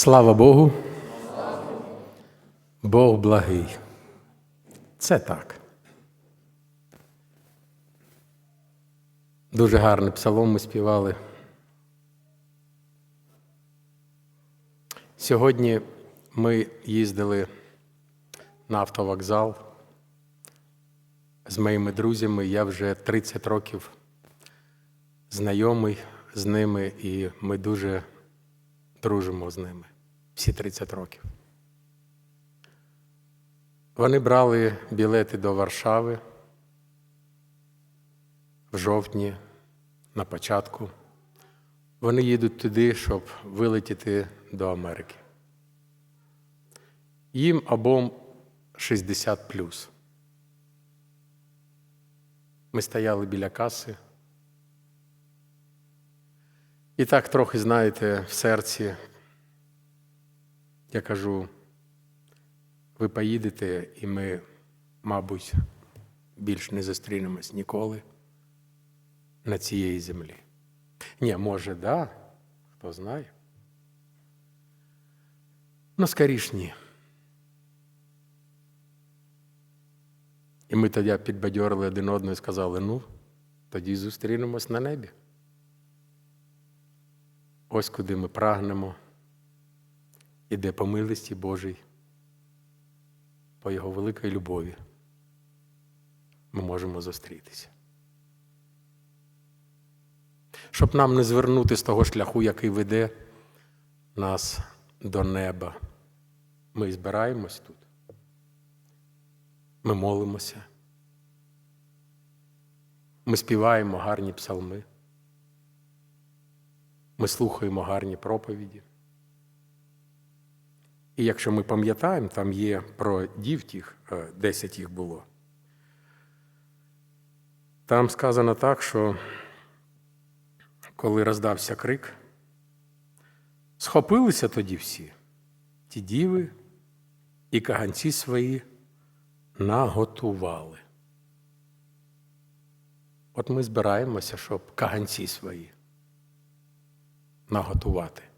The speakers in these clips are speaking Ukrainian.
Слава Богу. Бог благий. Це так. Дуже гарний псалом ми співали. Сьогодні ми їздили на автовокзал з моїми друзями. Я вже 30 років знайомий з ними, і ми дуже дружимо з ними всі 30 років. Вони брали білети до Варшави в жовтні на початку. Вони їдуть туди, щоб вилетіти до Америки. Їм обом 60 плюс. Ми стояли біля каси. І так трохи, знаєте, в серці я кажу, ви поїдете, і ми, мабуть, більш не зустрінемось ніколи на цієї землі. Ні, може, да, хто знає. Ну, скоріш ні. І ми тоді підбадьорили один одного і сказали: ну, тоді зустрінемось на небі. Ось куди ми прагнемо, іде по милості Божій, по Його великій любові. Ми можемо зустрітися. Щоб нам не звернути з того шляху, який веде нас до неба. Ми збираємось тут. Ми молимося. Ми співаємо гарні псалми. Ми слухаємо гарні проповіді. І якщо ми пам'ятаємо, там є про дівтіх, 10 їх було. Там сказано так, що коли роздався крик, схопилися тоді всі, ті діви і каганці свої наготували. От ми збираємося, щоб каганці свої наготувати.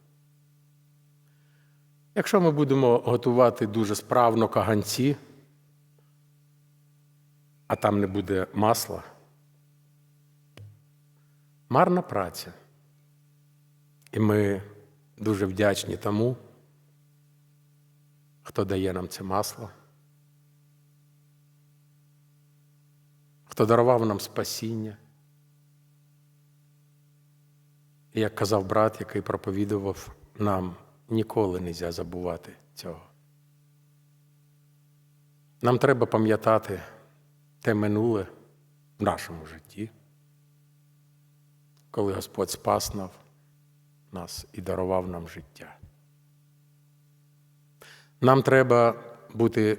Якщо ми будемо готувати дуже справно каганці, а там не буде масла, марна праця. І ми дуже вдячні тому, хто дає нам це масло, хто дарував нам спасіння. І як казав брат, який проповідував, нам ніколи не можна забувати цього. Нам треба пам'ятати те минуле в нашому житті, коли Господь спас нас і дарував нам життя. Нам треба бути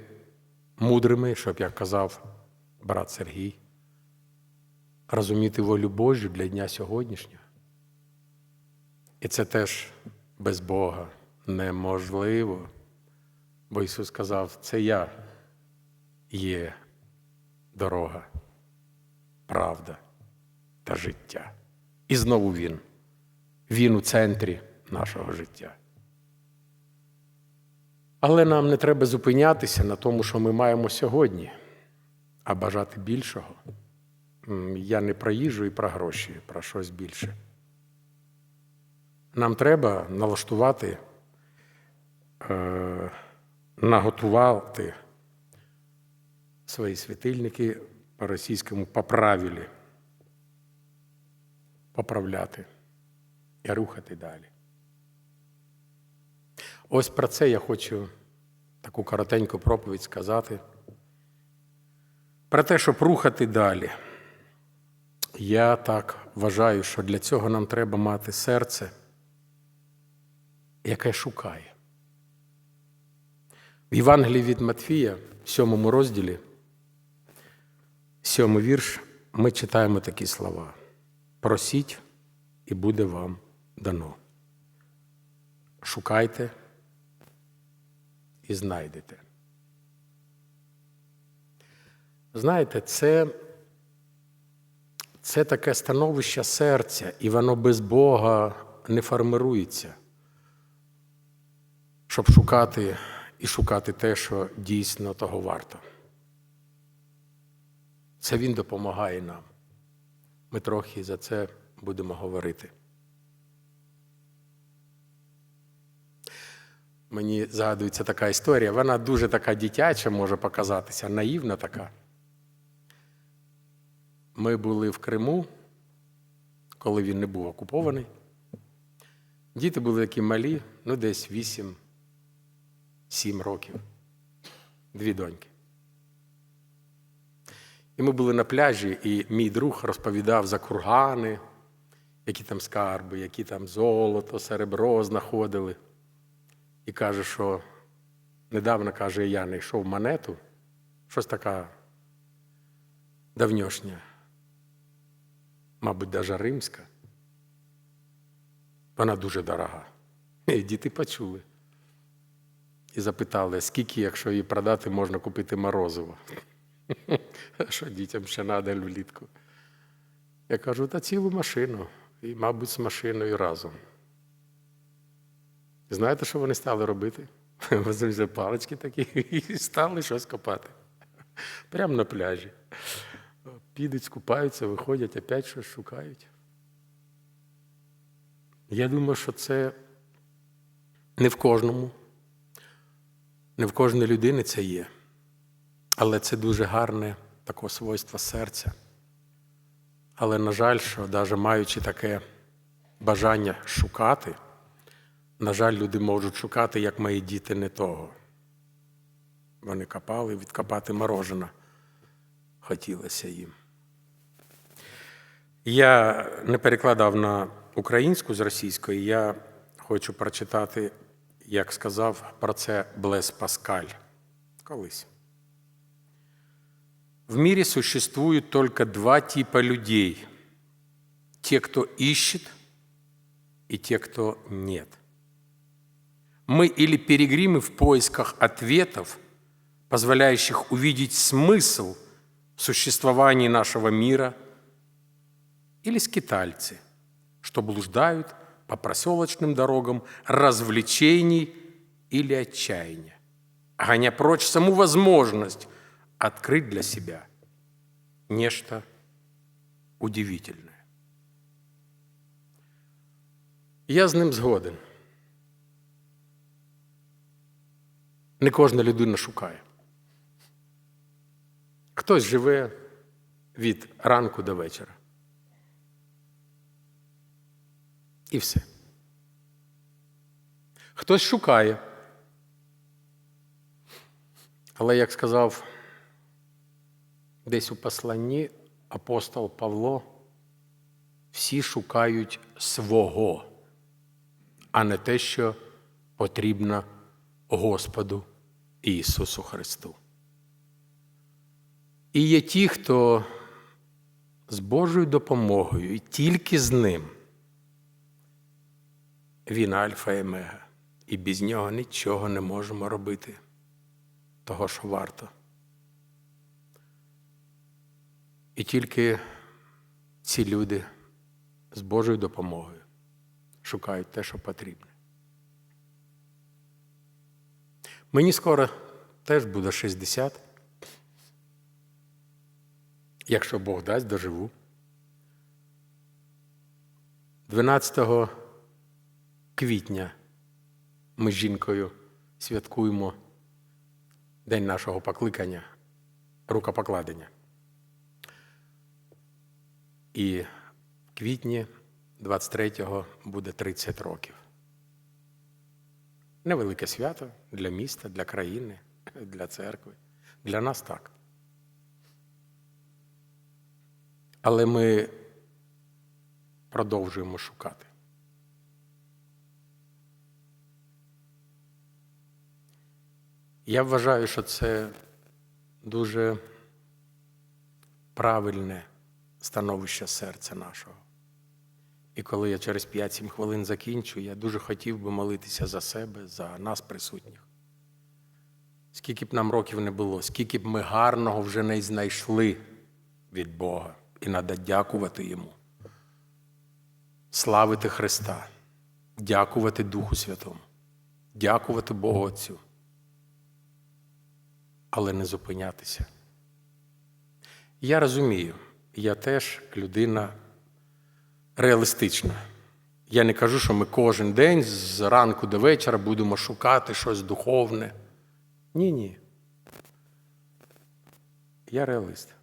мудрими, щоб, як казав брат Сергій, розуміти волю Божу для дня сьогоднішнього. І це теж без Бога неможливо. Бо Ісус сказав, це я є дорога, правда та життя. І знову Він. Він у центрі нашого життя. Але нам не треба зупинятися на тому, що ми маємо сьогодні, а бажати більшого. Я не про їжу і про гроші, про щось більше. Нам треба налаштувати, е, наготувати свої світильники по-російському поправілі, поправляти і рухати далі. Ось про це я хочу таку коротеньку проповідь сказати. Про те, щоб рухати далі. Я так вважаю, що для цього нам треба мати серце яке шукає. В Євангелії від Матфія, в сьомому розділі, сьомий вірш, ми читаємо такі слова: просіть, і буде вам дано. Шукайте і знайдете. Знаєте, це, це таке становище серця, і воно без Бога не формирується. Щоб шукати і шукати те, що дійсно того варто. Це Він допомагає нам. Ми трохи за це будемо говорити. Мені згадується така історія, вона дуже така дитяча може показатися, наївна така. Ми були в Криму, коли він не був окупований. Діти були такі малі, ну десь 8-7 років. Дві доньки. І ми були на пляжі, і мій друг розповідав за кургани, які там скарби, які там золото, серебро знаходили. І каже, що недавно, каже, я знайшов монету, щось така давньошня, мабуть, навіть римська. Вона дуже дорога. І діти почули. І запитали, скільки, якщо її продати, можна купити морозиво. Що дітям ще треба влітку? Я кажу, та цілу машину. І, мабуть, з машиною разом. Знаєте, що вони стали робити? Возьмуть палички такі і стали щось копати. Прямо на пляжі. Підуть, скупаються, виходять, опять щось шукають. Я думаю, що це не в кожному, не в кожній людини це є. Але це дуже гарне таке свойство серця. Але, на жаль, що навіть маючи таке бажання шукати, на жаль, люди можуть шукати, як мої діти, не того. Вони копали, відкопати морожена хотілося їм. Я не перекладав на українську з російської, я хочу прочитати, як сказав про це Блес Паскаль колись. В мире существует только два типа людей. Те, кто ищет, и те, кто нет. Мы или перегримы в поисках ответов, позволяющих увидеть смысл в существовании нашего мира, или скитальцы, что блуждают по проселочным дорогам развлечений или отчаяния, гоня прочь саму возможность открыть для себя нечто удивительне. Я з ним згоден. Не кожна людина шукає. Хтось живе від ранку до вечора. І все. Хтось шукає. Але, як сказав десь у посланні апостол Павло, всі шукають свого, а не те, що потрібно Господу Ісусу Христу. І є ті, хто з Божою допомогою і тільки з ним. Він альфа і омега, і без нього нічого не можемо робити, того, що варто. І тільки ці люди з Божою допомогою шукають те, що потрібне. Мені скоро теж буде 60. Якщо Бог дасть, доживу. 12 квітня ми з жінкою святкуємо День нашого покликання, рукопокладення. І в квітні 23-го буде 30 років. Невелике свято для міста, для країни, для церкви. Для нас так. Але ми продовжуємо шукати. Я вважаю, що це дуже правильне становище серця нашого. І коли я через 5-7 хвилин закінчу, я дуже хотів би молитися за себе, за нас присутніх. Скільки б нам років не було, скільки б ми гарного вже не знайшли від Бога, і треба дякувати Йому, славити Христа, дякувати Духу Святому, дякувати Богу Отцю, але не зупинятися. Я розумію, я теж людина реалістична. Я не кажу, що ми кожен день з ранку до вечора будемо шукати щось духовне. Ні, ні. Я реаліст.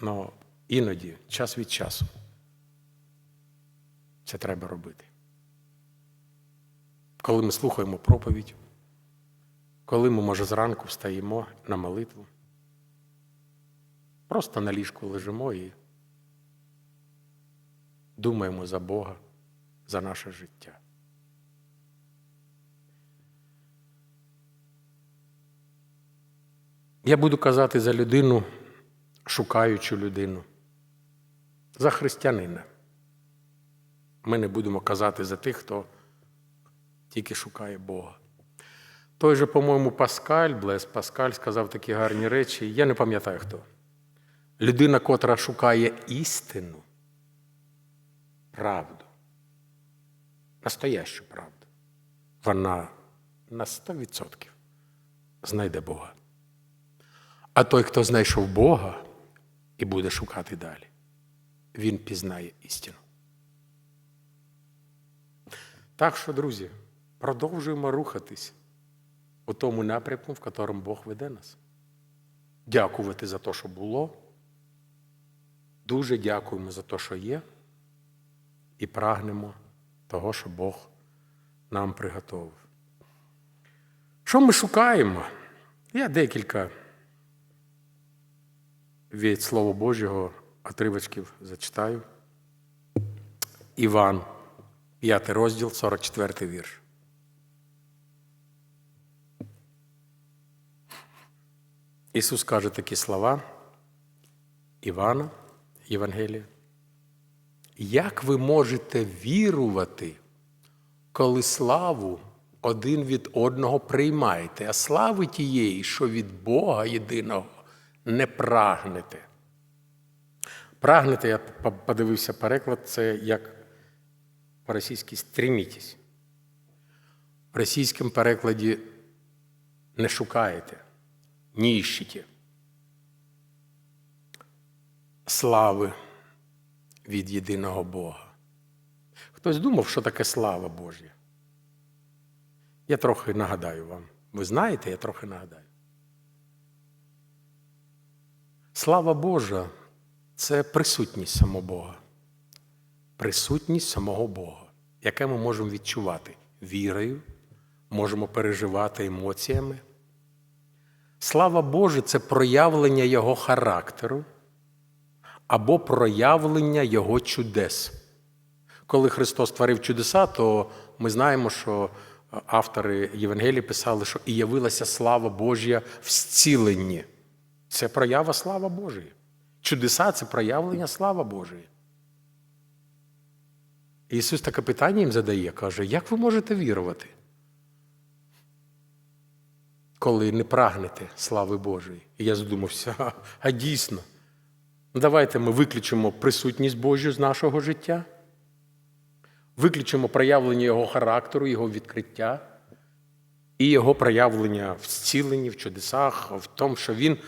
Но іноді, час від часу, це треба робити. Коли ми слухаємо проповідь, коли ми, може, зранку встаємо на молитву, просто на ліжку лежимо і думаємо за Бога, за наше життя. Я буду казати за людину, шукаючу людину, за християнина. Ми не будемо казати за тих, хто тільки шукає Бога. Той же, по-моєму, Паскаль, Блес Паскаль сказав такі гарні речі. Я не пам'ятаю хто. Людина, котра шукає істину, правду, настоящу правду, вона на 100% знайде Бога. А той, хто знайшов Бога і буде шукати далі, він пізнає істину. Так що, друзі, продовжуємо рухатись у тому напрямку, в якому Бог веде нас. Дякувати за те, що було. Дуже дякуємо за те, що є, і прагнемо того, що Бог нам приготовив. Що ми шукаємо? Я декілька від Слова Божого отривочків зачитаю. Іван, 5 розділ, 44 вірш. Ісус каже такі слова Івана, Євангелія. Як ви можете вірувати, коли славу один від одного приймаєте, а слави тієї, що від Бога єдиного не прагнете? Прагнете, я подивився переклад, це як по-російськи стрімітесь. В російському перекладі не шукаєте, не іщите. Слави від єдиного Бога. Хтось думав, що таке слава Божя? Я трохи нагадаю вам. Ви знаєте, я трохи нагадаю. Слава Божа це присутність самого Бога. Присутність самого Бога, яке ми можемо відчувати вірою, можемо переживати емоціями. Слава Божа це проявлення Його характеру або проявлення Його чудес. Коли Христос творив чудеса, то ми знаємо, що автори Євангелії писали, що і явилася слава Божя в зціленні. Це проява слава Божої. Чудеса це проявлення слава Божої. Ісус таке питання їм задає, каже, як ви можете вірувати, коли не прагнете слави Божої? І я задумався, а, а дійсно, давайте ми виключимо присутність Божу з нашого життя, виключимо проявлення Його характеру, Його відкриття і Його проявлення в зціленні, в чудесах, в тому, що Він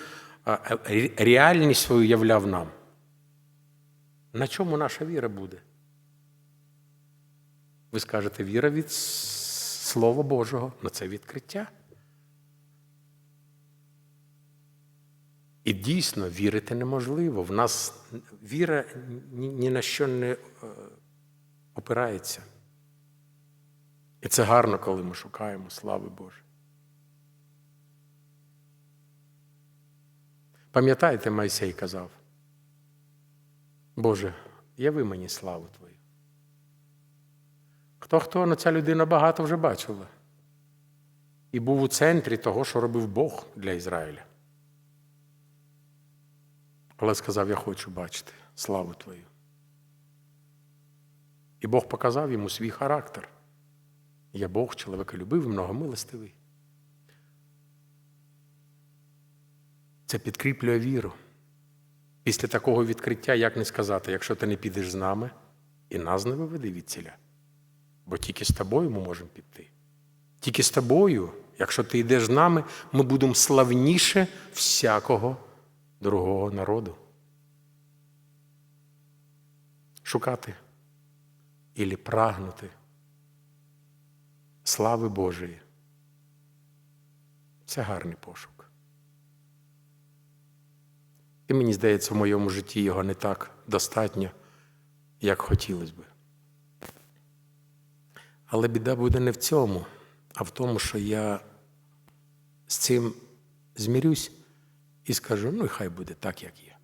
реальність свою являв нам. На чому наша віра буде? Ви скажете, віра від Слова Божого на це відкриття. І дійсно вірити неможливо. В нас віра ні, на що не опирається. І це гарно, коли ми шукаємо слави Божої. Пам'ятаєте, Майсей казав, Боже, яви мені славу Твою. Хто хто на ця людина багато вже бачила і був у центрі того, що робив Бог для Ізраїля. Але сказав, я хочу бачити славу Твою. І Бог показав йому свій характер. Я Бог чоловіколюбивий, многомилостивий. Це підкріплює віру. Після такого відкриття, як не сказати, якщо ти не підеш з нами і нас не виведи від ціля. бо тільки з тобою ми можемо піти. Тільки з тобою, якщо ти йдеш з нами, ми будемо славніше всякого другого народу. Шукати і прагнути слави Божої. Це гарний пошук. І мені здається, в моєму житті його не так достатньо, як хотілося би. Але біда буде не в цьому, а в тому, що я з цим змірюсь і скажу, ну і хай буде так, як є.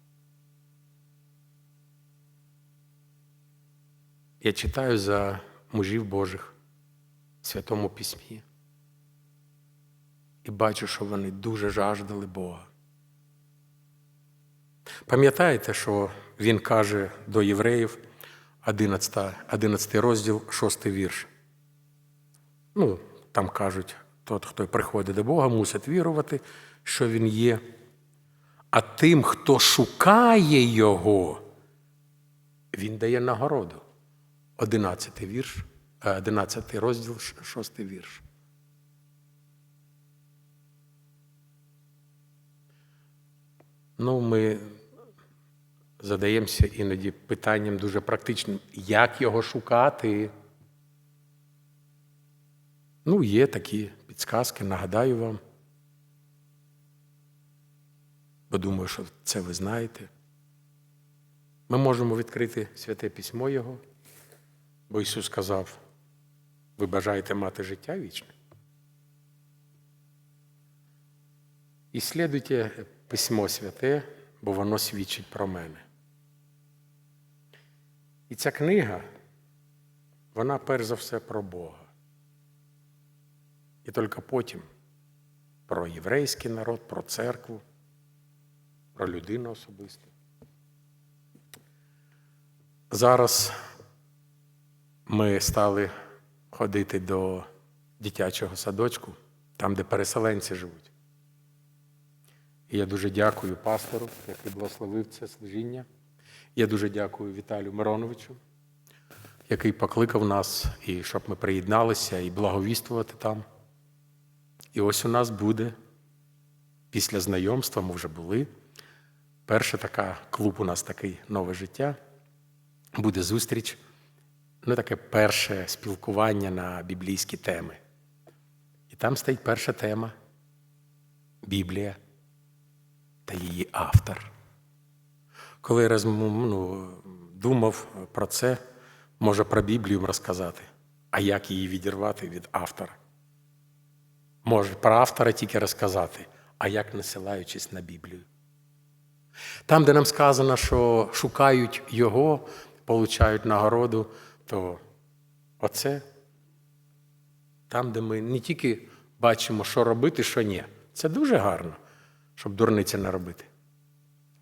Я читаю за мужів Божих в Святому Письмі і бачу, що вони дуже жаждали Бога. Пам'ятаєте, що він каже до євреїв 11, 11 розділ, 6 вірш. Ну, там кажуть, тот, хто приходить до Бога, мусить вірувати, що Він є. А тим, хто шукає Його, Він дає нагороду. 11 вірш, 11 розділ, 6 вірш. Ну, ми задаємося іноді питанням дуже практичним, як його шукати. Ну, є такі підсказки, нагадаю вам. Бо думаю, що це ви знаєте. Ми можемо відкрити святе письмо Його, бо Ісус сказав, ви бажаєте мати життя вічне. І слідуйте письмо святе, бо воно свідчить про мене. І ця книга, вона перш за все про Бога. І тільки потім про єврейський народ, про церкву, про людину особисто. Зараз ми стали ходити до дитячого садочку, там, де переселенці живуть. І я дуже дякую пастору, який благословив це служіння. Я дуже дякую Віталію Мироновичу, який покликав нас, і щоб ми приєдналися і благовіствувати там. І ось у нас буде після знайомства, ми вже були. Перша така клуб у нас такий нове життя. Буде зустріч, ну таке перше спілкування на біблійські теми. І там стоїть перша тема Біблія та її автор. Коли я розм- ну, думав про це, може про Біблію розказати, а як її відірвати від автора. Може про автора тільки розказати, а як насилаючись на Біблію. Там, де нам сказано, що шукають його, получають нагороду, то оце там, де ми не тільки бачимо, що робити, що ні. Це дуже гарно, щоб дурниці не робити.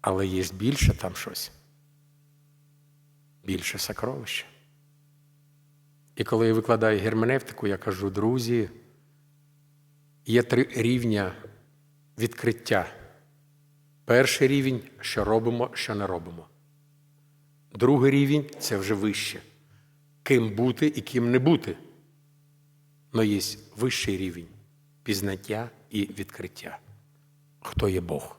Але є більше там щось. Більше сокровища. І коли я викладаю герменевтику, я кажу, друзі, є три рівня відкриття. Перший рівень, що робимо, що не робимо. Другий рівень це вже вище. Ким бути і ким не бути. Но є вищий рівень пізнаття і відкриття. Хто є Бог?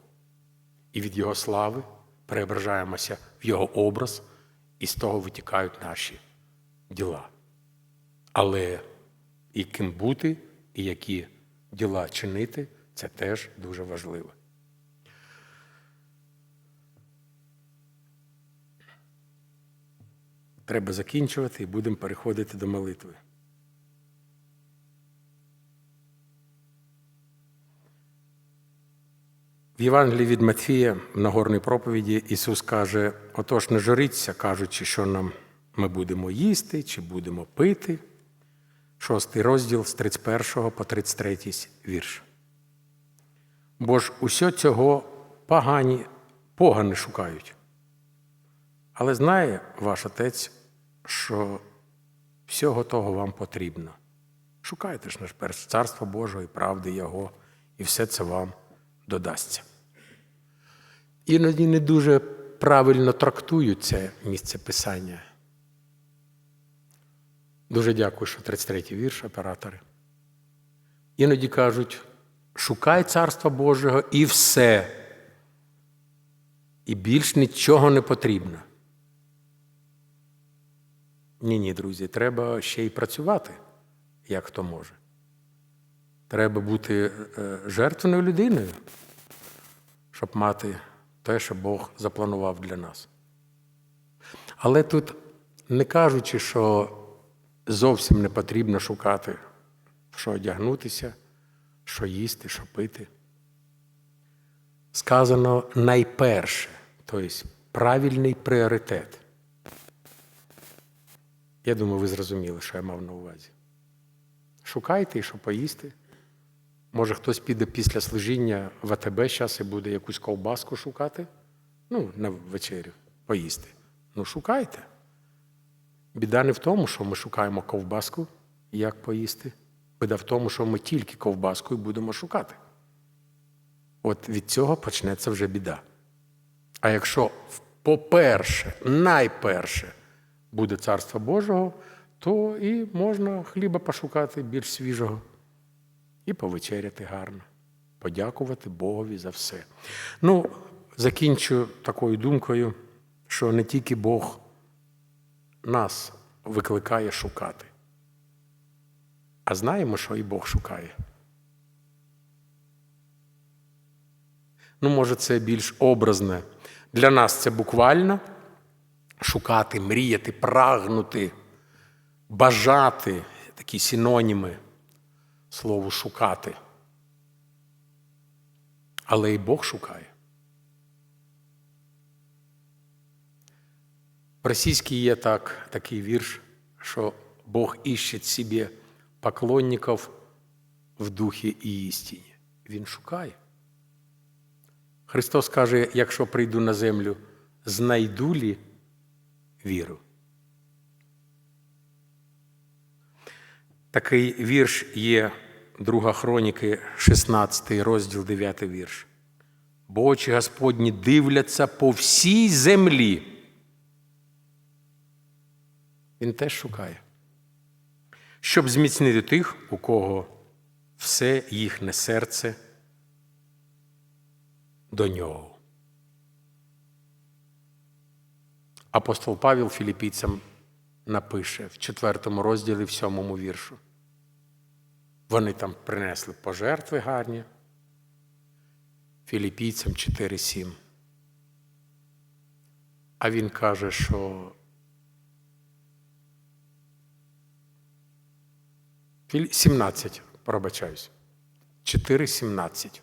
І від Його слави преображаємося в Його образ, і з того витікають наші діла. Але і ким бути, і які діла чинити, це теж дуже важливо. Треба закінчувати і будемо переходити до молитви. В Євангелії від Матфія в Нагорній проповіді Ісус каже: отож, не журіться, кажучи, що нам ми будемо їсти чи будемо пити. Шостий розділ з 31 по 33 вірш. Бо ж усе цього погані, погани шукають. Але знає ваш отець, що всього того вам потрібно. Шукайте ж наш перш царство Божого і правди Його, і все це вам додасться. Іноді не дуже правильно трактують це місце Писання. Дуже дякую, що 33-й вірш, оператори. Іноді кажуть: шукай царства Божого і все. І більш нічого не потрібно. Ні, ні, друзі, треба ще й працювати, як хто може. Треба бути е, жертвеною людиною, щоб мати те, що Бог запланував для нас. Але тут, не кажучи, що зовсім не потрібно шукати, що одягнутися, що їсти, що пити. Сказано найперше, тобто правильний пріоритет. Я думаю, ви зрозуміли, що я мав на увазі. Шукайте і що поїсти. Може, хтось піде після служіння в АТБ зараз і буде якусь ковбаску шукати. Ну, на вечерю поїсти. Ну, шукайте. Біда не в тому, що ми шукаємо ковбаску, як поїсти. Біда в тому, що ми тільки ковбаску і будемо шукати. От від цього почнеться вже біда. А якщо, по-перше, найперше буде царство Божого, то і можна хліба пошукати більш свіжого і повечеряти гарно, подякувати Богові за все. Ну, закінчу такою думкою, що не тільки Бог нас викликає шукати, а знаємо, що і Бог шукає. Ну, може, це більш образне. Для нас це буквально шукати, мріяти, прагнути, бажати такі синоніми слову шукати. Але і Бог шукає. В російській є так, такий вірш, що Бог іщить собі поклонників в духі і істині. Він шукає. Христос каже, якщо прийду на землю, знайду лі віру. Такий вірш є друга хроніки, 16 розділ, 9 вірш. Бо очі Господні дивляться по всій землі. Він теж шукає, щоб зміцнити тих, у кого все їхнє серце до нього. Апостол Павел філіпійцям напише в четвертому розділі, в сьомому віршу. Вони там принесли пожертви гарні. Філіпійцям 4.7. А він каже, що Філі- 17, пробачаюсь. 4.17.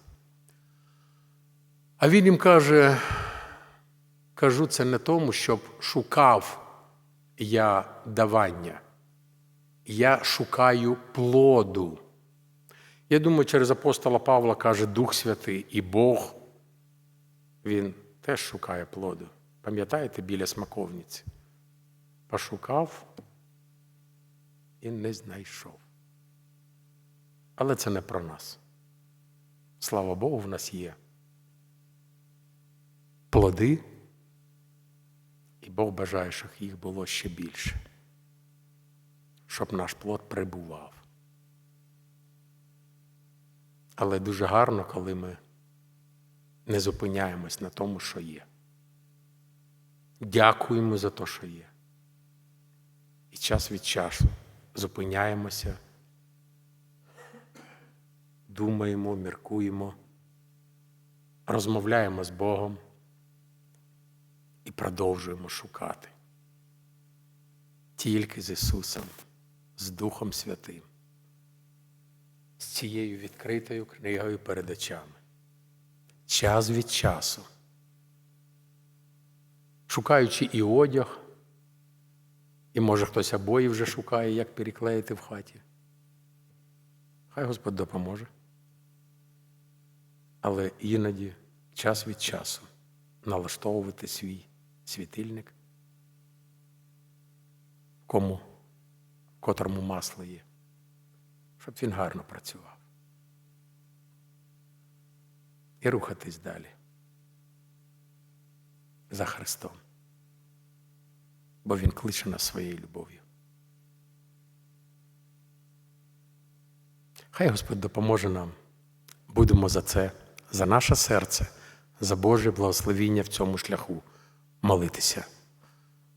А він їм каже, кажу це не тому, щоб шукав я давання. Я шукаю плоду. Я думаю, через апостола Павла каже Дух Святий і Бог, він теж шукає плоду. Пам'ятаєте біля смаковниці? Пошукав і не знайшов. Але це не про нас. Слава Богу, в нас є плоди, Бог бажає, щоб їх було ще більше, щоб наш плод прибував. Але дуже гарно, коли ми не зупиняємось на тому, що є. Дякуємо за те, що є. І час від часу зупиняємося, думаємо, міркуємо, розмовляємо з Богом і продовжуємо шукати. Тільки з Ісусом, з Духом Святим, з цією відкритою книгою перед очами. Час від часу. Шукаючи і одяг, і може хтось обої вже шукає, як переклеїти в хаті. Хай Господь допоможе. Але іноді час від часу налаштовувати свій світильник, кому, котрому масло є, щоб він гарно працював. І рухатись далі за Христом, бо Він кличе нас своєю любов'ю. Хай Господь допоможе нам. Будемо за це, за наше серце, за Боже благословіння в цьому шляху молитися.